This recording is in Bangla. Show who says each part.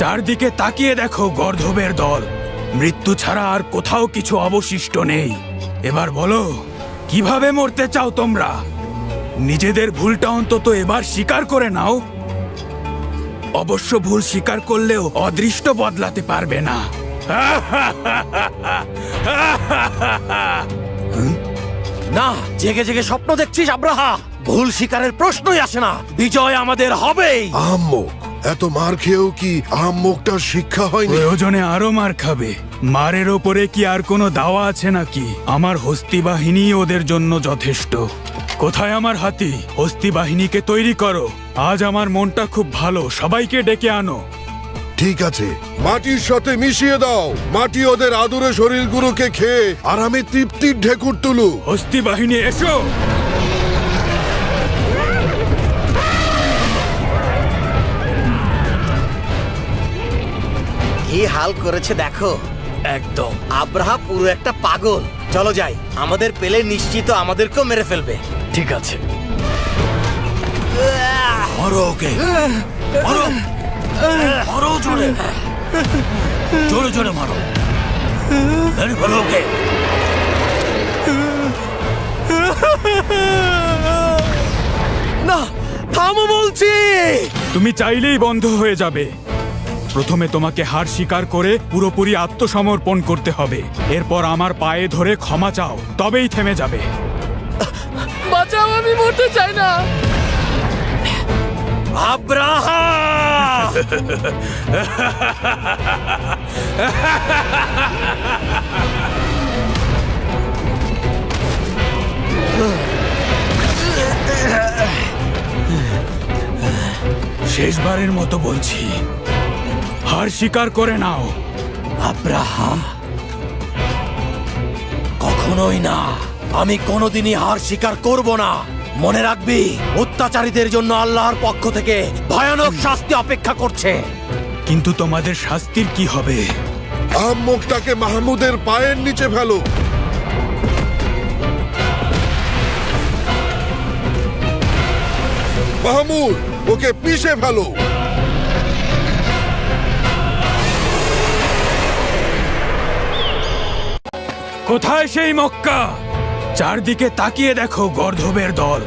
Speaker 1: চারদিকে তাকিয়ে দেখো গর্ধবের দল। মৃত্যু ছাড়া আর কোথাও কিছু অবশিষ্ট নেই। এবার বলো কীভাবে মরতে চাও তোমরা? নিজেদের ভুলটা অন্তত এবার স্বীকার করে নাও। অবশ্য ভুল স্বীকার করলেও অদৃষ্ট বদলাতে পারবে না।
Speaker 2: না জেগে জেগে স্বপ্ন দেখছিস আব্রাহা? ভুল শিকারের প্রশ্নই আসে না। বিজয় আমাদের হবেই।
Speaker 3: আহাম্মক এত মার খেয়েও কি আহাম্মকটার শিক্ষা হয়নি?
Speaker 1: প্রয়োজনে আরও মার খাবে। মারের ওপরে কি আর কোনো দাওয়া আছে নাকি? আমার হস্তি বাহিনী ওদের জন্য যথেষ্ট। কোথায় আমার হাতি? হস্তি বাহিনীকে তৈরি করো। আজ আমার মনটা খুব ভালো। সবাইকে ডেকে আনো।
Speaker 3: ঠিক আছে। মাটির সাথে মিশিয়ে দাও। মাটি ওদের আদুরে শরীরগুলোকে খেয়ে আরামে তৃপ্তির ঢেকুর তুলু।
Speaker 1: হস্তি বাহিনী এসো!
Speaker 2: কি হাল করেছে দেখো।
Speaker 1: একদম।
Speaker 2: আব্রাহা পুরো একটা পাগল। চলো যাই। আমাদের পেলে নিশ্চিত আমাদেরকেও মেরে ফেলবে।
Speaker 1: ঠিক আছে।
Speaker 2: মারো ওকে। মারো। মারো জোরে। জোরে জোরে মারো। মেরে ফেলো ওকে। না থামো বলছি।
Speaker 1: তুমি চাইলেই বন্ধ হয়ে যাবে। প্রথমে তোমাকে হার স্বীকার করে পুরোপুরি আত্মসমর্পণ করতে হবে। এরপর আমার পায়ে ধরে ক্ষমা চাও তবেই থেমে যাবে।
Speaker 4: বাঁচাও আমি মরতে চাই না।
Speaker 1: শেষবারের মতো বলছি হার স্বীকার করে নাও।
Speaker 2: আব্রাহাম কখনোই না। আমি কোনোদিনই হার স্বীকার করব না। মনে রাখবি অত্যাচারীদের জন্য আল্লাহর পক্ষ থেকে ভয়ানক শাস্তি অপেক্ষা করছে।
Speaker 1: কিন্তু তোমাদের শাস্তির কি হবে?
Speaker 3: আহাম্মকটাকে মাহমুদের পায়ের নিচে ফেলো। মাহমুদ ওকে পিষে ফেলো।
Speaker 1: কোথায় সেই মক্কা? চারদিকে তাকিয়ে দেখো গর্ধবের দল।